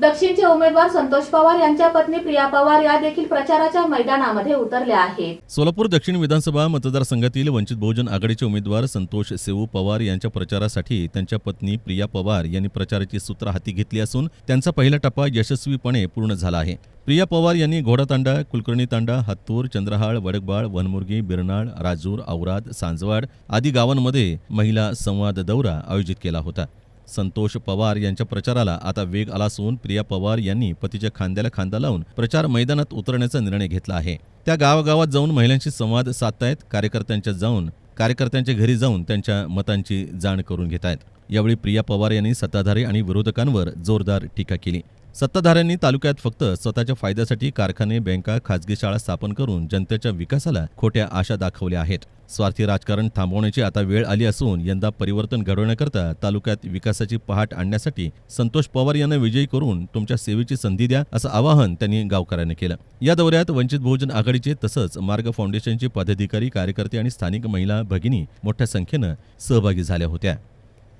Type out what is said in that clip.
दक्षिणचे उमेदवार संतोष पवार यांच्या पत्नी प्रिया पवार या देखील प्रचाराच्या मैदानामध्ये उतरल्या आहेत. सोलापूर दक्षिण विधानसभा मतदारसंघातील वंचित बहुजन आघाडीचे उमेदवार संतोष सेवू पवार यांच्या प्रचारासाठी त्यांच्या पत्नी प्रिया पवार यांनी प्रचाराची सूत्र हाती घेतली असून त्यांचा पहिला टप्पा यशस्वीपणे पूर्ण झाला आहे. प्रिया पवार यांनी घोडातांडा कुलकर्णी तांडा हत्तूर चंद्रहाळ वडकबाळ वनमुर्गी बिरनाळ राजूर औराद सांजवाड आदी गावांमध्ये महिला संवाद दौरा आयोजित केला होता. संतोष पवार यांच्या प्रचाराला आता वेग आला असून प्रिया पवार यांनी पतीच्या खांद्याला खांदा लावून प्रचार मैदानात उतरण्याचा निर्णय घेतला आहे. त्या गावागावात जाऊन महिलांशी संवाद साधतायत कार्यकर्त्यांच्या जाऊन कार्यकर्त्यांच्या घरी जाऊन त्यांच्या मतांची जाण करून घेत आहेत यावेळी प्रिया पवार यांनी सत्ताधारी आणि विरोधकांवर जोरदार टीका केली. सत्ताधाऱ्यांनी तालुक्यात फक्त स्वतःच्या फायद्यासाठी कारखाने बँका खाजगी शाळा स्थापन करून जनतेच्या विकासाला खोट्या आशा दाखवल्या आहेत. स्वार्थी राजकारण थांबवण्याची आता वेळ आली असून यंदा परिवर्तन घडवण्याकरता तालुक्यात विकासाची पहाट आणण्यासाठी संतोष पवार यांना विजयी करून तुमच्या सेवेची संधी द्या असं आवाहन त्यांनी गावकऱ्यांनी केलं. या दौऱ्यात वंचित बहुजन आघाडीचे तसंच मार्ग फाउंडेशनचे पदाधिकारी कार्यकर्ते आणि स्थानिक महिला भगिनी मोठ्या संख्येनं सहभागी झाल्या होत्या.